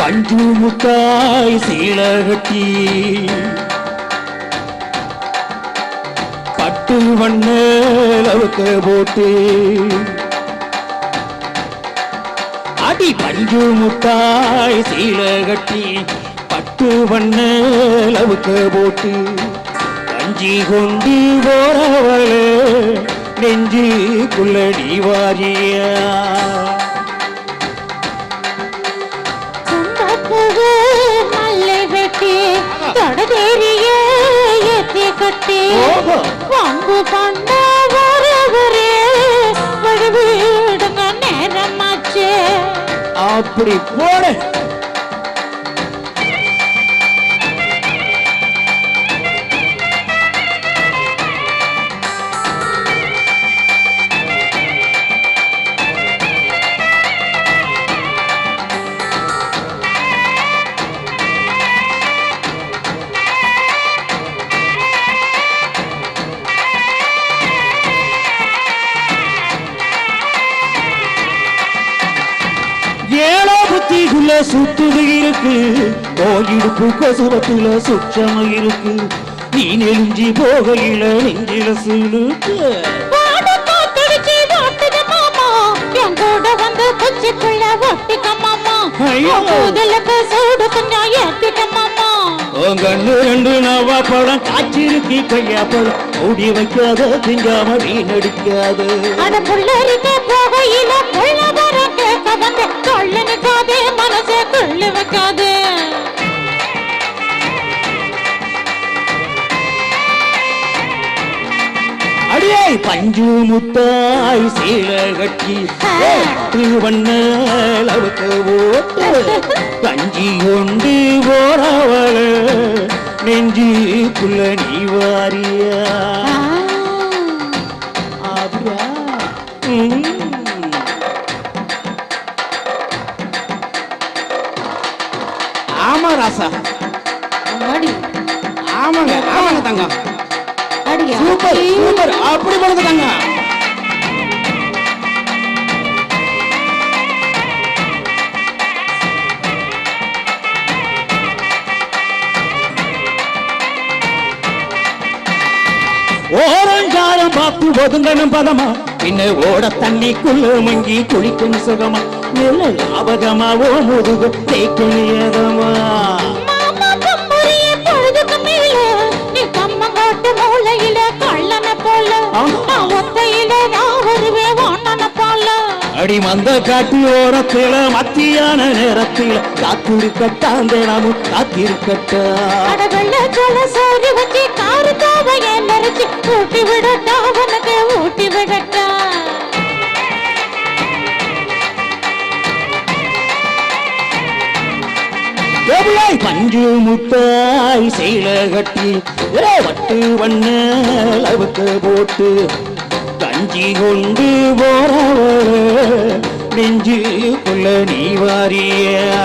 பஞ்சு முத்தாய் சீலகட்டி. பட்டு வண்ண போட்டு. அடி பஞ்சு முத்தாய் சீலகட்டி பட்டு வண்ண போட்டு. கஞ்சி கொண்டு போறவளே நெஞ்சு குள்ளடி வாரியா. தொடதேறிய ஏத்தி கட்டி. வம்பு பண்ண வரவரே வடிவிடுங்க நேரமாச்சு. அப்படி போட புத்திக்குள்ள சுத்துது இருக்கு. கோயிடுப்பு கொசுவத்துல சுற்றம இருக்கு. நீ நெருஞ்சி போகையில நெஞ்சில சுழுக்கு கண்ணு ரெண்டு நவா பழம் காய்ச்சிருக்கு கையா பழம். மூடி வைக்காத திங்காம வீணடிக்காத. அட புள்ளரிக்க போகையில பஞ்சு முத்தாய் சீல கட்டி ஏட்டு வண்ண லவுக்க ஓட்டு. கஞ்சி கொண்டு போறவள நெஞ்சுக்குள்ள நீ வாரியா. ஆமா ராசா. ஆமாங்க ஆமாங்க தங்கம். அடி சூப்பர் சூப்பர். அப்படி தங்கம் ஓரஞ்சாரம் பார்த்து ஒதுங்கணும் பதமா. பின்ன ஓட தண்ணிக்குள்ள மங்கி குளிக்கணும் சுகமா. நல்ல லாபகமா ஓ முதுகு தேய்க்கணியதமா அடி மந்த காட்டு ஓரத்தில மத்தியான நேரத்தில காத்திருக்கட்டான் தினமும் காத்திருக்கட்டா ஊட்டி விடட்டா உனக்கு ஊட்டி விடட்டா. பஞ்சு முட்டாய் செயல கட்டி வட்டு வண்ண அளவுக்கு போட்டு அஞ்சி கொண்டு போறவள நெஞ்சுக்குள்ள நீ வாரியா?